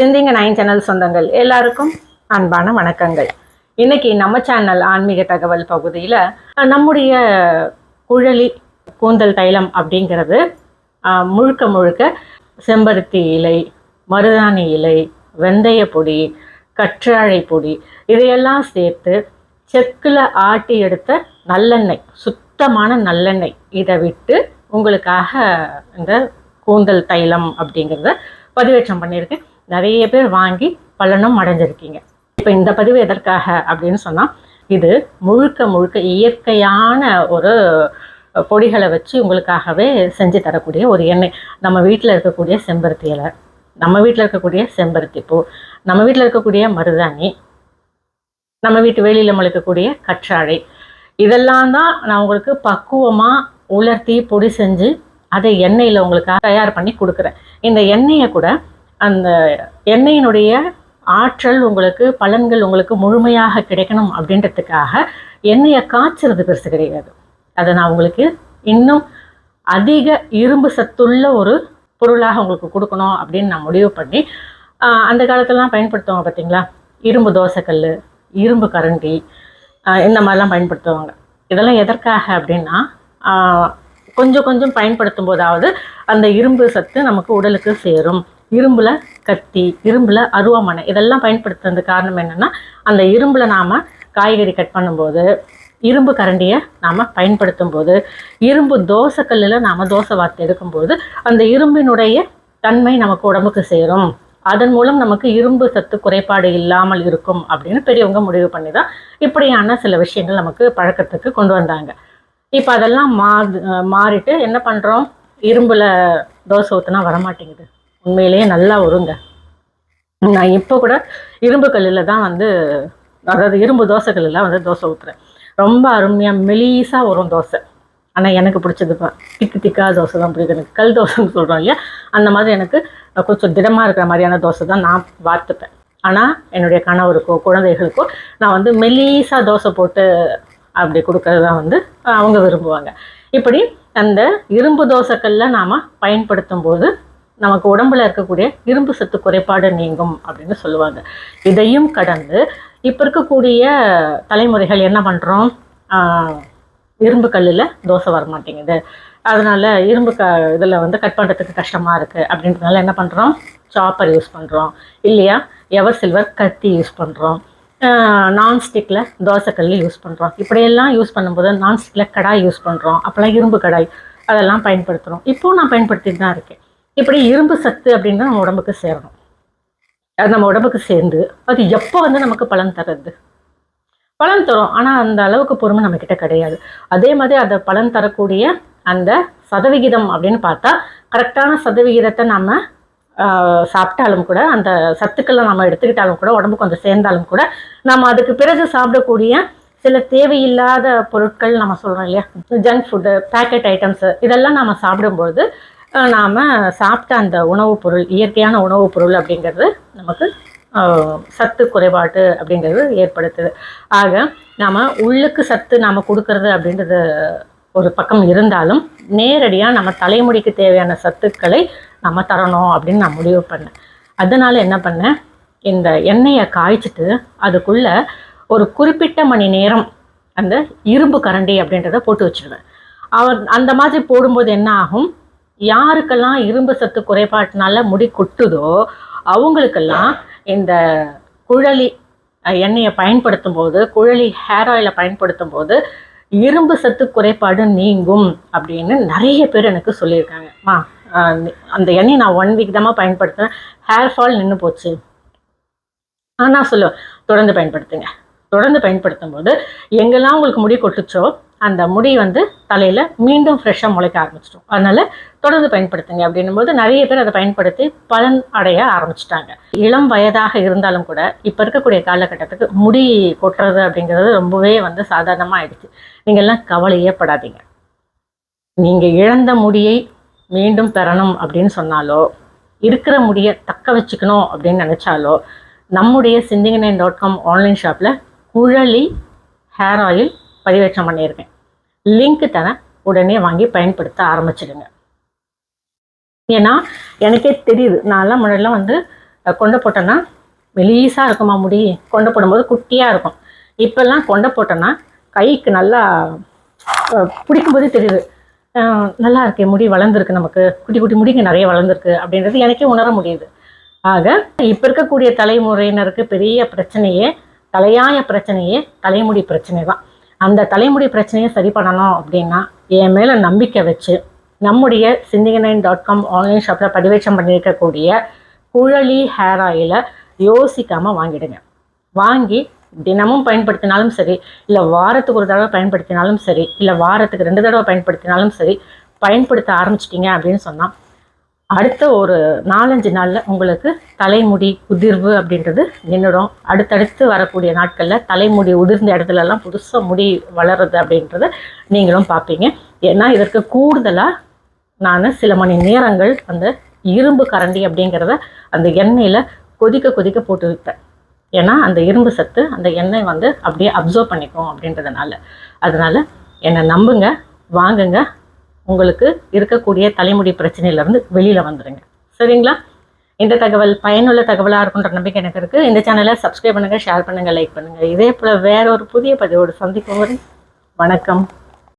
சிந்திங்க nine channel சொந்தங்கள் எல்லாருக்கும் அன்பான வணக்கங்கள். இன்னைக்கு நம்ம சேனல் ஆன்மீக தகவல் பகுதியில் நம்முடைய குழலி கூந்தல் தைலம் அப்படிங்கிறது முழுக்க முழுக்க செம்பருத்தி இலை மருதாணி இலை வெந்தய பொடி கற்றாழை பொடி இதையெல்லாம் சேர்த்து செக்கில் ஆட்டி எடுத்த நல்லெண்ணெய் சுத்தமான நல்லெண்ணெய். இதை விட்டு உங்களுக்காக இந்த கூந்தல் தைலம் அப்படிங்கிறத பதிவேற்றம் பண்ணியிருக்கேன். நிறைய பேர் வாங்கி பலனும் அடைஞ்சிருக்கீங்க. இப்போ இந்த பதிவு எதற்காக அப்படின்னு சொன்னால் இது முழுக்க முழுக்க இயற்கையான ஒரு பொடிகளை வச்சு உங்களுக்காகவே செஞ்சு தரக்கூடிய ஒரு எண்ணெய். நம்ம வீட்டில் இருக்கக்கூடிய செம்பருத்தி இலை நம்ம வீட்டில் இருக்கக்கூடிய செம்பருத்தி பூ நம்ம வீட்டில் இருக்கக்கூடிய மருதாணி நம்ம வீட்டு வெளியில் முளைக்கக்கூடிய கற்றாழை இதெல்லாம் தான் நான் உங்களுக்கு பக்குவமாக உலர்த்தி பொடி செஞ்சு அதை எண்ணெயில் உங்களுக்காக தயார் பண்ணி கொடுக்குறேன். இந்த எண்ணெயை கூட அந்த எண்ணெயினுடைய ஆற்றல் உங்களுக்கு பலன்கள் உங்களுக்கு முழுமையாக கிடைக்கணும் அப்படின்றதுக்காக எண்ணெயை காய்ச்சறது பெருசு கிடையாது. அதை நான் உங்களுக்கு இன்னும் அதிக இரும்பு சத்துள்ள ஒரு பொருளாக உங்களுக்கு கொடுக்கணும் அப்படின்னு நான் முடிவு பண்ணி அந்த காலத்துலலாம் பயன்படுத்துவாங்க பார்த்தீங்களா இரும்பு தோசைக்கல் இரும்பு கரண்டி இந்த மாதிரிலாம் பயன்படுத்துவாங்க. இதெல்லாம் எதற்காக அப்படின்னா கொஞ்சம் கொஞ்சம் பயன்படுத்தும் போதாவது அந்த இரும்பு சத்து நமக்கு உடலுக்கு சேரும். இரும்புல கத்தி இரும்புல அருவாமனை இதெல்லாம் பயன்படுத்துறது காரணம் என்னன்னா அந்த இரும்புல நாம காய்கறி கட் பண்ணும்போது இரும்பு கரண்டியை நாம் பயன்படுத்தும் போது இரும்பு தோசைக்கல்லில் நாம் தோசை வார்த்தை எடுக்கும்போது அந்த இரும்பினுடைய தன்மை நமக்கு உடம்புக்கு சேரும். அதன் மூலம் நமக்கு இரும்பு சத்து குறைபாடு இல்லாமல் இருக்கும் அப்படின்னு பெரியவங்க முடிவு பண்ணி தான் இப்படியான சில விஷயங்கள் நமக்கு பழக்கத்துக்கு கொண்டு வந்தாங்க. இப்போ அதெல்லாம் மா மாறிட்டு என்ன பண்ணுறோம் இரும்பில் தோசை ஊற்றினா வரமாட்டேங்குது. உண்மையிலேயே நல்லா வருங்க நான் இப்போ கூட இரும்பு கல்லில் தான் வந்து அதாவது இரும்பு தோசை கல்லில் வந்து தோசை ஊற்றுறேன் ரொம்ப அருமையாக மெலீஸாக வரும் தோசை. ஆனால் எனக்கு பிடிச்சது திக்கு திக்கா தோசை தான் பிடிக்கும். எனக்கு கல் தோசைன்னு சொல்கிறோம் இல்லையா? அந்த மாதிரி எனக்கு கொஞ்சம் திடமாக இருக்கிற மாதிரியான தோசை தான் நான் பார்த்துப்பேன் ஆனால் என்னுடைய கணவருக்கோ குழந்தைகளுக்கோ நான் வந்து மெலீஸாக தோசை போட்டு அப்படி கொடுக்கறது தான் வந்து அவங்க விரும்புவாங்க. இப்படி அந்த இரும்பு தோசைக்கல்ல நாம் பயன்படுத்தும் போது நமக்கு உடம்புல இருக்கக்கூடிய இரும்பு சத்து குறைபாடு நீங்கும் அப்படின்னு சொல்லுவாங்க. இதையும் கடந்து இப்போ இருக்கக்கூடிய தலைமுறைகள் என்ன பண்ணுறோம் இரும்பு கல்லில் தோசை வர மாட்டேங்குது. அதனால் இரும்பு க இதில் வந்து கட் பண்ணுறதுக்கு கஷ்டமாக இருக்குது அப்படின்றதுனால என்ன பண்ணுறோம் சாப்பர் யூஸ் பண்ணுறோம் இல்லையா? எவர் சில்வர் கத்தி யூஸ் பண்ணுறோம் நான்ஸ்டிக்கில் தோசைக்கல் யூஸ் பண்ணுறோம் இப்படியெல்லாம் யூஸ் பண்ணும்போது நான்ஸ்டிக்கில் கடாய் யூஸ் பண்ணுறோம் அப்போல்லாம் இரும்பு கடாய். அதெல்லாம் பயன்படுத்துகிறோம் இப்போது நான் பயன்படுத்திட்டு தான் இருக்கேன். இப்படி இரும்பு சத்து அப்படின்னு நம்ம உடம்புக்கு சேரணும். அது நம்ம உடம்புக்கு சேர்ந்து அது எப்போ வந்து நமக்கு பலன் தருது பலன் தரும். ஆனால் அந்த அளவுக்கு பொறுமை நம்மக்கிட்ட கிடையாது. அதே மாதிரி அதை பலன் தரக்கூடிய அந்த சதவிகிதம் அப்படின்னு பார்த்தா கரெக்டான சதவிகிதத்தை நம்ம ஆஹ், சாப்பிட்டாலும் கூட அந்த சத்துக்களை நம்ம எடுத்துக்கிட்டாலும் கூட உடம்புக்கு கொஞ்சம் சேர்ந்தாலும் கூட நம்ம அதுக்கு பிறகு சாப்பிடக்கூடிய சில தேவையில்லாத பொருட்கள் நம்ம சொல்கிறோம் இல்லையா? ஜங்க் ஃபுட்டு பேக்கெட் ஐட்டம்ஸு இதெல்லாம் நம்ம சாப்பிடும்பொழுது நாம் சாப்பிட்ட அந்த உணவுப் பொருள் இயற்கையான உணவுப் பொருள் அப்படிங்கிறது நமக்கு சத்து குறைபாடு அப்படிங்கிறது ஏற்படுத்துது. ஆக நாம் உள்ளுக்கு சத்து நாம் கொடுக்கறது அப்படின்றது ஒரு பக்கம் இருந்தாலும் நேரடியாக நம்ம தலைமுடிக்கு தேவையான சத்துக்களை நம்ம தரணும் அப்படின்னு நான் முடிவு பண்ணேன். அதனால் என்ன பண்ணேன்? இந்த எண்ணெயை காய்ச்சிட்டு அதுக்குள்ள ஒரு குறிப்பிட்ட மணி நேரம் அந்த இரும்பு கரண்டி அப்படின்றத போட்டு வச்சிடுவேன் அவர் அந்த மாதிரி போடும்போது என்ன ஆகும்? யாருக்கெல்லாம் இரும்பு சத்து குறைபாட்டினால முடி கொட்டுதோ அவங்களுக்கெல்லாம் இந்த குழலி எண்ணெயை பயன்படுத்தும் போது குழலி ஹேர் ஆயிலை பயன்படுத்தும் போது இரும்பு சத்து குறைபாடு நீங்கும் அப்படின்னு நிறைய பேர் எனக்கு சொல்லியிருக்காங்க. மா அந்த எண்ணெயை நான் ஒன் வீக் தான் பயன்படுத்தினேன் ஹேர் ஃபால் நின்று போச்சு. ஆ நான் சொல்லுவேன் தொடர்ந்து பயன்படுத்துங்க. தொடர்ந்து பயன்படுத்தும் போது எங்கெல்லாம் உங்களுக்கு முடி கொட்டுச்சோ அந்த முடி வந்து தலையில் மீண்டும் ஃப்ரெஷ்ஷாக முளைக்க ஆரம்பிச்சிடும். அதனால் தொடர்ந்து பயன்படுத்துங்க அப்படின்னும் போது நிறைய பேர் அதை பயன்படுத்தி பலன் அடைய ஆரம்பிச்சிட்டாங்க. இளம் வயதாக இருந்தாலும் கூட இப்போ இருக்கக்கூடிய காலகட்டத்துக்கு முடி கொட்டுறது அப்படிங்கிறது ரொம்பவே வந்து சாதாரணமாக ஆயிடுச்சு. நீங்கள்லாம் கவலையே படாதீங்க. நீங்கள் இழந்த முடியை மீண்டும் பெறணும் அப்படின்னு சொன்னாலோ இருக்கிற முடியை தக்க வச்சுக்கணும் அப்படின்னு நினச்சாலோ நம்முடைய சிந்திங் நைன் டாட் காம் ஆன்லைன் ஷாப்பில் குழலி ஹேர் ஆயில் பதிவேற்றம் பண்ணியிருக்கேன். லிங்க் தரேன். உடனே வாங்கி பயன்படுத்த ஆரம்பிச்சிடுங்க. ஏன்னா எனக்கே தெரியுது. நான்லாம் முன்னாடிலாம் வந்து கொண்டை போட்டேன்னா மெலீஸாக இருக்குமா முடி? கொண்டை போடும்போது குட்டியாக இருக்கும். இப்போல்லாம் கொண்டை போட்டேன்னா கைக்கு நல்லா அஹ், பிடிக்கும்போதே தெரியுது. நல்லா இருக்கே முடி வளர்ந்துருக்கு நமக்கு. குட்டி குட்டி முடிங்க நிறைய வளர்ந்துருக்கு அப்படின்றது எனக்கே உணர முடியுது. ஆக இப்போ இருக்கக்கூடிய தலைமுறையினருக்கு பெரிய பிரச்சனையே தலையாய பிரச்சனையே தலைமுடி பிரச்சனை தான் அந்த தலைமுடி பிரச்சனையை சரி பண்ணணும் அப்படின்னா என் மேலே நம்பிக்கை வச்சு நம்முடைய சிந்திகை நைன் டாட் காம் ஆன்லைன் ஷாப்பில் பதிவேற்றம் பண்ணியிருக்கக்கூடிய குழலி ஹேர் ஆயிலை யோசிக்காமல் வாங்கிடுங்க. வாங்கி தினமும் பயன்படுத்தினாலும் சரி இல்லை வாரத்துக்கு ஒரு தடவை பயன்படுத்தினாலும் சரி இல்லை வாரத்துக்கு ரெண்டு தடவை பயன்படுத்தினாலும் சரி பயன்படுத்த ஆரம்பிச்சிட்டிங்க அப்படின்னு சொன்னால் அடுத்த ஒரு நாலஞ்சு நாளில் உங்களுக்கு தலைமுடி உதிர்வு அப்படின்றது நின்றுடும் அடுத்தடுத்து வரக்கூடிய நாட்களில் தலைமுடி உதிர்ந்த இடத்துலலாம் புதுசாக முடி வளருது அப்படின்றத நீங்களும் பார்ப்பீங்க. ஏன்னா இதற்கு கூடுதலாக நான் சில மணி நேரங்கள் அந்த இரும்பு கரண்டி அப்படிங்கிறத அந்த எண்ணெயில் கொதிக்க கொதிக்க போட்டு வைப்பேன். ஏன்னா அந்த இரும்பு சத்து அந்த எண்ணெய் வந்து அப்படியே அப்சர்வ் பண்ணிக்கும் அப்படின்றதுனால. அதனால் என்னை நம்புங்க வாங்குங்க. உங்களுக்கு இருக்கக்கூடிய தலைமுடி பிரச்சனையிலேருந்து வெளியில் வந்துடுங்க சரிங்களா? இந்த தகவல் பயனுள்ள தகவலாக இருக்குன்ற நம்பிக்கை எனக்கு இருக்குது இந்த சேனலை சப்ஸ்கிரைப் பண்ணுங்கள் ஷேர் பண்ணுங்கள் லைக் பண்ணுங்கள் இதே போல் வேற ஒரு புதிய பதிவோடு சந்திக்கும் வரை வணக்கம்.